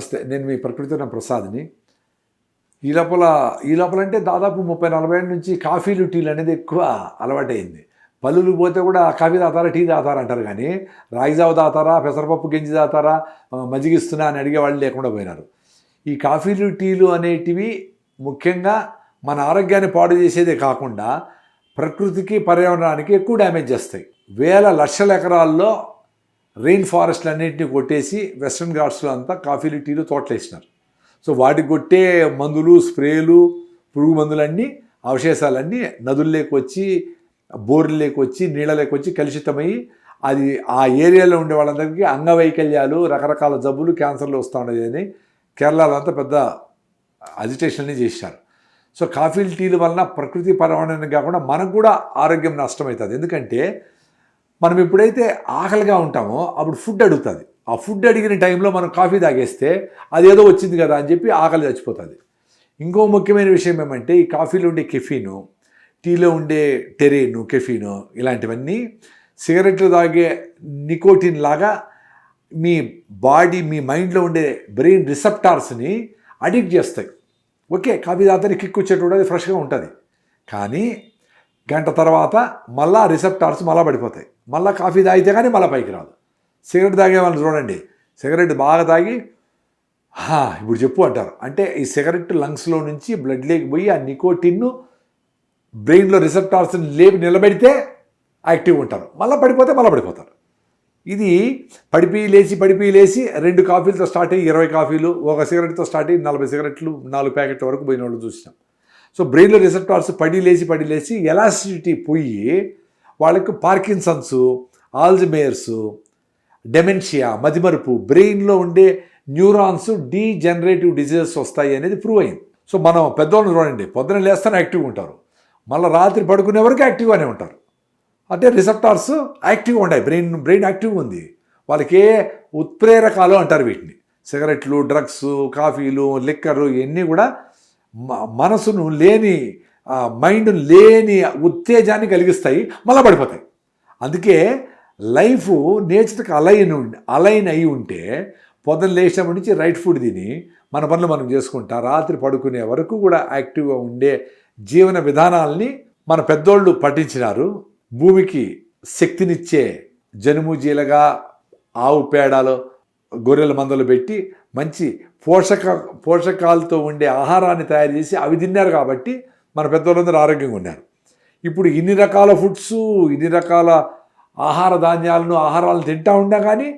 నమస్తే నేను మీ ప్రకృతి ప్రసాద్ని. ఈ లోపల ఈ లోపల అంటే దాదాపు ముప్పై నలభై ఏళ్ళ నుంచి కాఫీలు టీలు అనేది ఎక్కువ అలవాటైంది పల్లులు పోతే కూడా కాఫీ తాతారా టీ తాతారా అంటారు కానీ రాగిజావ తాతారా పెసరపప్పు గింజి తాతారా మజ్జిగిస్తున్నా అని అడిగే వాళ్ళు లేకుండా పోయినారు. ఈ కాఫీలు టీలు అనేటివి ముఖ్యంగా మన ఆరోగ్యాన్ని పాడు చేసేదే కాకుండా ప్రకృతికి పర్యావరణానికి ఎక్కువ డ్యామేజ్ చేస్తాయి. వేల లక్షల ఎకరాల్లో రెయిన్ ఫారెస్ట్లు అన్నింటినీ కొట్టేసి వెస్ట్రన్ ఘాట్స్లో అంతా కాఫీలు టీలు తోటలేసినారు. సో వాటికి కొట్టే మందులు స్ప్రేలు పురుగు మందులన్నీ అవశేషాలన్నీ నదుల్లోకి వచ్చి బోర్లలోకి వచ్చి నీళ్ళలోకి వచ్చి కలుషితమై అది ఆ ఏరియాలో ఉండే వాళ్ళందరికీ అంగవైకల్యాలు రకరకాల జబ్బులు క్యాన్సర్లు వస్తూ ఉండేది అని కేరళలో అంతా పెద్ద అజిటేషన్ని చేశారు. సో కాఫీలు టీల వలన ప్రకృతి పరమైన కాకుండా మనకు కూడా ఆరోగ్యం నష్టమవుతుంది. ఎందుకంటే మనం ఎప్పుడైతే ఆకలిగా ఉంటామో అప్పుడు ఫుడ్ అడుగుతుంది. ఆ ఫుడ్ అడిగిన టైంలో మనం కాఫీ తాగేస్తే అదేదో వచ్చింది కదా అని చెప్పి ఆకలి చచ్చిపోతుంది. ఇంకో ముఖ్యమైన విషయం ఏమంటే ఈ కాఫీలో ఉండే కెఫీను టీలో ఉండే టెరీను కెఫీను ఇలాంటివన్నీ సిగరెట్లు తాగే నికోటిన్ లాగా మీ బాడీ మీ మైండ్లో ఉండే బ్రెయిన్ రిసెప్టార్స్ని అడిక్ట్ చేస్తాయి. ఓకే కాఫీ తాగితే కిక్ వచ్చేటప్పుడు అది ఫ్రెష్గా ఉంటుంది. కానీ గంట తర్వాత మళ్ళా రిసెప్టార్స్ మళ్ళా పడిపోతాయి. మళ్ళీ కాఫీ తాగితే కానీ మళ్ళీ పైకి రాదు. సిగరెట్ తాగే వాళ్ళని చూడండి. సిగరెట్ బాగా తాగి "హా, ఇప్పుడు చెప్పు అంటారు. అంటే ఈ సిగరెట్ లంగ్స్లో నుంచి బ్లడ్లోకి పోయి ఆ నికోటిన్ను బ్రెయిన్లో రిసెప్టార్స్ని లేపి నిలబెడితే యాక్టివ్ ఉంటారు. మళ్ళీ పడిపోతే మళ్ళీ పడిపోతారు. ఇది పడిపి లేచి పడిపి లేచి రెండు కాఫీలతో స్టార్ట్ అయ్యి ఇరవై కాఫీలు ఒక సిగరెట్తో స్టార్ట్ అయ్యి నలభై సిగరెట్లు నాలుగు ప్యాకెట్ల వరకు పోయిన వాళ్ళు చూసినాం. సో బ్రెయిన్లో రిసెప్టార్స్ పడి లేచి పడి లేచి ఎలాసిటీ పోయి వాళ్ళకు పార్కిన్సన్స్ ఆల్జిమేర్స్ డెమెన్షియా మతిమరుపు బ్రెయిన్లో ఉండే న్యూరాన్స్ డీజనరేటివ్ డిజీజెస్ వస్తాయి అనేది ప్రూవ్ అయింది. సో మనం పెద్దవాళ్ళు చూడండి పొద్దున లేస్తానే యాక్టివ్గా ఉంటారు. మళ్ళీ రాత్రి పడుకునే వరకు యాక్టివ్గానే ఉంటారు. అంటే రిసెప్టార్స్ యాక్టివ్గా ఉన్నాయి బ్రెయిన్ బ్రెయిన్ యాక్టివ్గా ఉంది. వాళ్ళకి ఏ ఉత్ప్రేరకాలు అంటారు వీటిని. సిగరెట్లు డ్రగ్స్ కాఫీలు లిక్కర్లు ఇవన్నీ కూడా మనసును లేని మైండ్ లేని ఉత్తేజాన్ని కలిగిస్తాయి మళ్ళా పడిపోతాయి. అందుకే లైఫ్ నేచర్కి అలైన్ అలైన్ అయి ఉంటే పొద్దున లేచినప్పటి నుంచి రైట్ ఫుడ్ తిని మన పనులు మనం చేసుకుంటా రాత్రి పడుకునే వరకు కూడా యాక్టివ్గా ఉండే జీవన విధానాల్ని మన పెద్దోళ్ళు పఠించినారు. భూమికి శక్తినిచ్చే జనుము జీలగా ఆవు పేడలో గొర్రెల మందలు పెట్టి మంచి పోషక పోషకాలతో ఉండే ఆహారాన్ని తయారు చేసి అవి తిన్నారు కాబట్టి మన పెద్దవాళ్ళందరూ ఆరోగ్యంగా ఉన్నారు. ఇప్పుడు ఇన్ని రకాల ఫుడ్స్ ఇన్ని రకాల ఆహార ధాన్యాలను ఆహారాలను తింటా ఉన్నా కానీ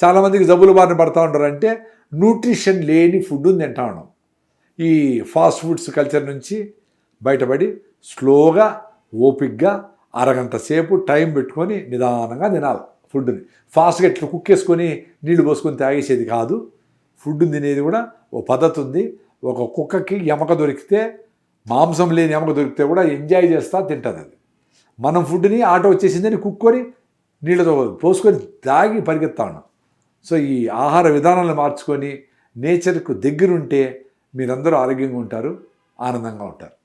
చాలామందికి జబ్బులు బారిన పడతా ఉంటారంటే న్యూట్రిషన్ లేని ఫుడ్ని తింటా ఉన్నాం. ఈ ఫాస్ట్ ఫుడ్స్ కల్చర్ నుంచి బయటపడి స్లోగా ఓపిక్గా అరగంట సేపు టైం పెట్టుకొని నిదానంగా తినాలి ఫుడ్ని. ఫాస్ట్గా ఇట్లా కుక్ చేసుకొని నీళ్ళు పోసుకొని తాగేసేది కాదు. ఫుడ్ తినేది కూడా ఓ పద్ధతి ఉంది. ఒక కుక్కకి ఎమక దొరికితే మాంసం లేని ఎమక దొరికితే కూడా ఎంజాయ్ చేస్తా తింటుంది అది. మనం ఫుడ్ని ఆటో వచ్చేసిందని కుక్కొని నీళ్ళతో పోసుకొని తాగి పరిగెత్తా ఉన్నాం. సో ఈ ఆహార విధానాలను మార్చుకొని నేచర్కు దగ్గరుంటే మీరందరూ ఆరోగ్యంగా ఉంటారు ఆనందంగా ఉంటారు.